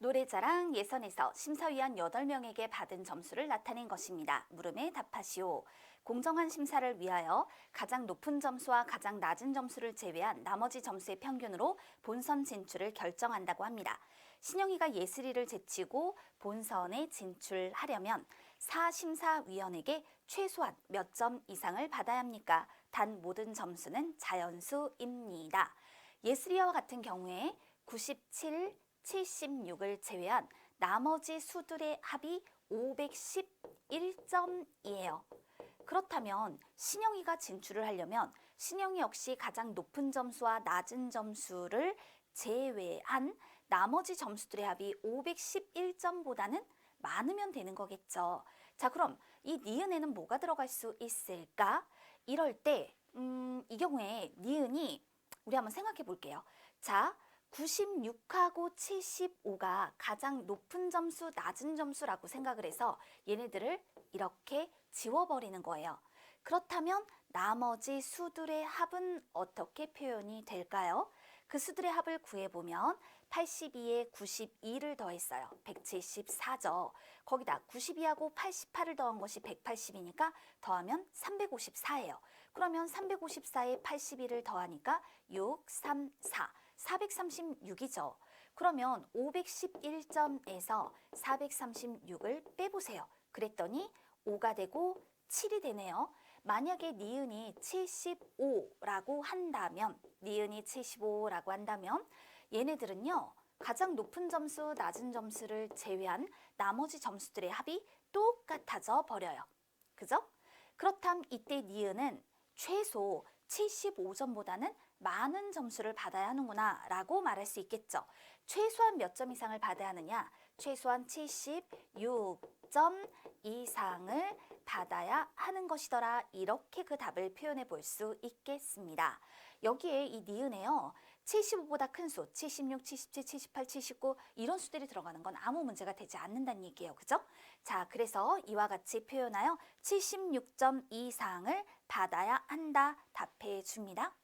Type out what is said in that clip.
노래자랑 예선에서 심사위원 8명에게 받은 점수를 나타낸 것입니다. 물음에 답하시오. 공정한 심사를 위하여 가장 높은 점수와 가장 낮은 점수를 제외한 나머지 점수의 평균으로 본선 진출을 결정한다고 합니다. 신영이가 예슬이를 제치고 본선에 진출하려면 사심사위원에게 최소한 몇 점 이상을 받아야 합니까? 단 모든 점수는 자연수입니다. 예슬이와 같은 경우에 97, 76을 제외한 나머지 수들의 합이 511점이에요. 그렇다면 신영이가 진출을 하려면 신영이 역시 가장 높은 점수와 낮은 점수를 제외한 나머지 점수들의 합이 511점보다는 많으면 되는 거겠죠. 자, 그럼 이 니은에는 뭐가 들어갈 수 있을까? 이럴 때, 음, 이 경우에 니은이 우리 한번 생각해 볼게요. 자, 96하고 75가 가장 높은 점수, 낮은 점수라고 생각을 해서 얘네들을 이렇게 지워버리는 거예요. 그렇다면 나머지 수들의 합은 어떻게 표현이 될까요? 그 수들의 합을 구해보면 82에 92를 더했어요. 174죠. 거기다 92하고 88을 더한 것이 180이니까 더하면 354예요. 그러면 354에 81을 더하니까 6, 3, 4. 436이죠. 그러면 511점에서 436을 빼보세요. 그랬더니 5가 되고 7이 되네요. 만약에 니은이 75라고 한다면, 니은이 75라고 한다면, 얘네들은요, 가장 높은 점수, 낮은 점수를 제외한 나머지 점수들의 합이 똑같아져 버려요. 그죠? 그렇담 이때 니은은 최소 75점보다는 많은 점수를 받아야 하는구나 라고 말할 수 있겠죠. 최소한 몇 점 이상을 받아야 하느냐? 최소한 76점 이상을 받아야 하는 것이더라. 이렇게 그 답을 표현해 볼 수 있겠습니다. 여기에 이 니은에요. 75보다 큰 수, 76, 77, 78, 79 이런 수들이 들어가는 건 아무 문제가 되지 않는다는 얘기예요. 그죠? 자, 그래서 이와 같이 표현하여 76점 이상을 받아야 한다 답해 줍니다.